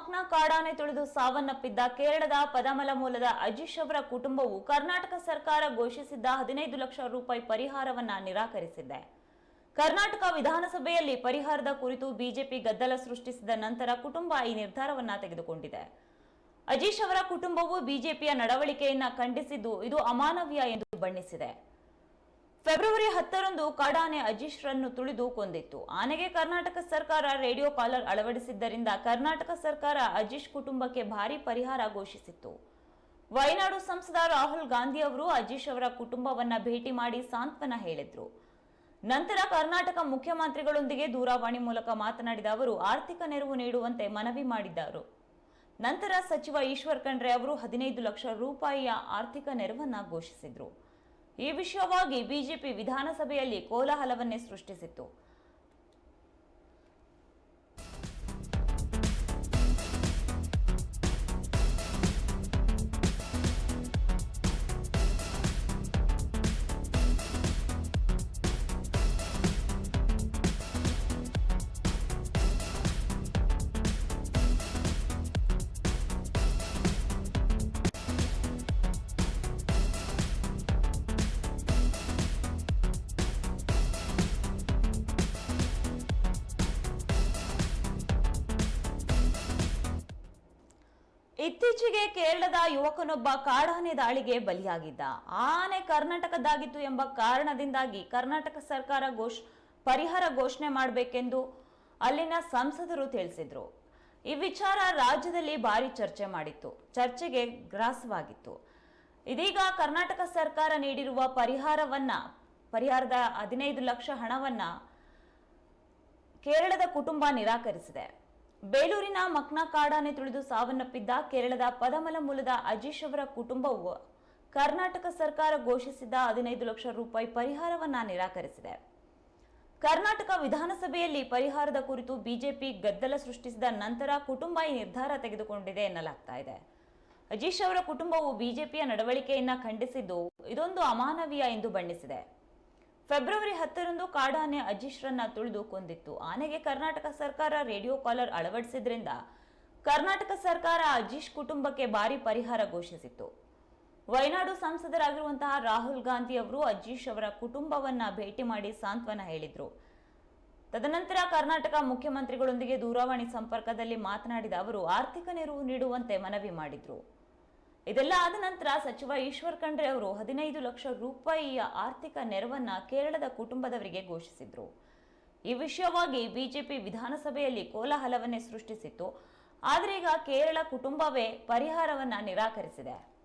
ಮಕ್ನಾ ಕಾಡಾನೆ ತುಳಿದು ಸಾವನ್ನಪ್ಪಿದ್ದ ಕೇರಳದ ಪದಮಲ ಮೂಲದ ಅಜೀಶ್ ಅವರ ಕುಟುಂಬವು ಕರ್ನಾಟಕ ಸರ್ಕಾರ ಘೋಷಿಸಿದ್ದ ಹದಿನೈದು ಲಕ್ಷ ರೂಪಾಯಿ ಪರಿಹಾರವನ್ನ ನಿರಾಕರಿಸಿದೆ. ಕರ್ನಾಟಕ ವಿಧಾನಸಭೆಯಲ್ಲಿ ಪರಿಹಾರದ ಕುರಿತು ಬಿಜೆಪಿ ಗದ್ದಲ ಸೃಷ್ಟಿಸಿದ ನಂತರ ಕುಟುಂಬ ಈ ನಿರ್ಧಾರವನ್ನ ತೆಗೆದುಕೊಂಡಿದೆ. ಅಜೀಶ್ ಅವರ ಕುಟುಂಬವು ಬಿಜೆಪಿಯ ನಡವಳಿಕೆಯನ್ನ ಖಂಡಿಸಿದ್ದು ಇದು ಅಮಾನವೀಯ ಎಂದು ಬಣ್ಣಿಸಿದೆ. ಫೆಬ್ರವರಿ ಹತ್ತರಂದು ಕಾಡಾನೆ ಅಜೀಶ್ರನ್ನು ತುಳಿದು ಕೊಂದಿತ್ತು. ಆನೆಗೆ ಕರ್ನಾಟಕ ಸರ್ಕಾರ ರೇಡಿಯೋ ಕಾಲರ್ ಅಳವಡಿಸಿದ್ದರಿಂದ ಕರ್ನಾಟಕ ಸರ್ಕಾರ ಅಜೀಶ್ ಕುಟುಂಬಕ್ಕೆ ಭಾರಿ ಪರಿಹಾರ ಘೋಷಿಸಿತ್ತು. ವಯನಾಡು ಸಂಸದ ರಾಹುಲ್ ಗಾಂಧಿ ಅವರು ಅಜೀಶ್ ಅವರ ಕುಟುಂಬವನ್ನ ಭೇಟಿ ಮಾಡಿ ಸಾಂತ್ವನ ಹೇಳಿದ್ರು. ನಂತರ ಕರ್ನಾಟಕ ಮುಖ್ಯಮಂತ್ರಿಗಳೊಂದಿಗೆ ದೂರವಾಣಿ ಮೂಲಕ ಮಾತನಾಡಿದ ಅವರು, ಆರ್ಥಿಕ ನೆರವು ನೀಡುವಂತೆ ಮನವಿ ಮಾಡಿದ್ದರು. ನಂತರ ಸಚಿವ ಈಶ್ವರ್ ಖಂಡ್ರೆ ಅವರು ಹದಿನೈದು ಲಕ್ಷ ರೂಪಾಯಿಯ ಆರ್ಥಿಕ ನೆರವನ್ನ ಘೋಷಿಸಿದ್ರು. ಈ ವಿಷಯವಾಗಿ ಬಿಜೆಪಿ ವಿಧಾನಸಭೆಯಲ್ಲಿ ಕೋಲಾಹಲವನ್ನೇ ಸೃಷ್ಟಿಸಿತ್ತು. ಇತ್ತೀಚೆಗೆ ಕೇರಳದ ಯುವಕನೊಬ್ಬ ಕಾಡಾನೆ ದಾಳಿಗೆ ಬಲಿಯಾಗಿದ್ದ. ಆನೆ ಕರ್ನಾಟಕದ್ದಾಗಿತ್ತು ಎಂಬ ಕಾರಣದಿಂದಾಗಿ ಕರ್ನಾಟಕ ಸರ್ಕಾರ ಘೋಷ್, ಪರಿಹಾರ ಘೋಷಣೆ ಮಾಡಬೇಕೆಂದು ಅಲ್ಲಿನ ಸಂಸದರು ತಿಳಿಸಿದ್ರು. ಈ ವಿಚಾರ ರಾಜ್ಯದಲ್ಲಿ ಭಾರಿ ಚರ್ಚೆ ಮಾಡಿತ್ತು. ಚರ್ಚೆಗೆ ಗ್ರಾಸವಾಗಿತ್ತು. ಇದೀಗ ಕರ್ನಾಟಕ ಸರ್ಕಾರ ನೀಡಿರುವ ಪರಿಹಾರವನ್ನ, ಪರಿಹಾರದ ಹದಿನೈದು ಲಕ್ಷ ಹಣವನ್ನ ಕೇರಳದ ಕುಟುಂಬ ನಿರಾಕರಿಸಿದೆ. ಬೇಲೂರಿನ ಮಕ್ನಾ ಕಾಡಾನೆ ತುಳಿದು ಸಾವನ್ನಪ್ಪಿದ್ದ ಕೇರಳದ ಪದಮಲ ಮೂಲದ ಅಜೀಶ್ ಅವರ ಕುಟುಂಬವು ಕರ್ನಾಟಕ ಸರ್ಕಾರ ಘೋಷಿಸಿದ್ದ ಹದಿನೈದು ಲಕ್ಷ ರೂಪಾಯಿ ಪರಿಹಾರವನ್ನ ನಿರಾಕರಿಸಿದೆ. ಕರ್ನಾಟಕ ವಿಧಾನಸಭೆಯಲ್ಲಿ ಪರಿಹಾರದ ಕುರಿತು ಬಿಜೆಪಿ ಗದ್ದಲ ಸೃಷ್ಟಿಸಿದ ನಂತರ ಕುಟುಂಬ ಈ ನಿರ್ಧಾರ ತೆಗೆದುಕೊಂಡಿದೆ ಎನ್ನಲಾಗ್ತಾ ಇದೆ. ಅಜೀಶ್ ಅವರ ಕುಟುಂಬವು ಬಿಜೆಪಿಯ ನಡವಳಿಕೆಯನ್ನ ಖಂಡಿಸಿದ್ದು ಇದೊಂದು ಅಮಾನವೀಯ ಎಂದು ಬಣ್ಣಿಸಿದೆ. ಫೆಬ್ರವರಿ ಹತ್ತರಂದು ಕಾಡಾನೆ ಅಜೀಶ್ರನ್ನ ತುಳಿದು ಕೊಂದಿತ್ತು. ಆನೆಗೆ ಕರ್ನಾಟಕ ಸರ್ಕಾರ ರೇಡಿಯೋ ಕಾಲರ್ ಅಳವಡಿಸಿದ್ರಿಂದ ಕರ್ನಾಟಕ ಸರ್ಕಾರ ಅಜೀಶ್ ಕುಟುಂಬಕ್ಕೆ ಭಾರಿ ಪರಿಹಾರ ಘೋಷಿಸಿತ್ತು. ವಯನಾಡು ಸಂಸದರಾಗಿರುವಂತಹ ರಾಹುಲ್ ಗಾಂಧಿ ಅವರು ಅಜೀಶ್ ಅವರ ಕುಟುಂಬವನ್ನ ಭೇಟಿ ಮಾಡಿ ಸಾಂತ್ವನ ಹೇಳಿದ್ರು. ತದನಂತರ ಕರ್ನಾಟಕ ಮುಖ್ಯಮಂತ್ರಿಗಳೊಂದಿಗೆ ದೂರವಾಣಿ ಸಂಪರ್ಕದಲ್ಲಿ ಮಾತನಾಡಿದ ಅವರು, ಆರ್ಥಿಕ ನೆರವು ನೀಡುವಂತೆ ಮನವಿ ಮಾಡಿದ್ರು. ಇದೆಲ್ಲ ಆದ ನಂತರ ಸಚಿವ ಈಶ್ವರ್ ಖಂಡ್ರೆ ಅವರು ಹದಿನೈದು ಲಕ್ಷ ರೂಪಾಯಿಯ ಆರ್ಥಿಕ ನೆರವನ್ನ ಕೇರಳದ ಕುಟುಂಬದವರಿಗೆ ಘೋಷಿಸಿದ್ರು. ಈ ವಿಷಯವಾಗಿ ಬಿಜೆಪಿ ವಿಧಾನಸಭೆಯಲ್ಲಿ ಕೋಲಾಹಲವನ್ನೇ ಸೃಷ್ಟಿಸಿತ್ತು. ಆದರೆ ಈಗ ಕೇರಳ ಕುಟುಂಬವೇ ಪರಿಹಾರವನ್ನ ನಿರಾಕರಿಸಿದೆ.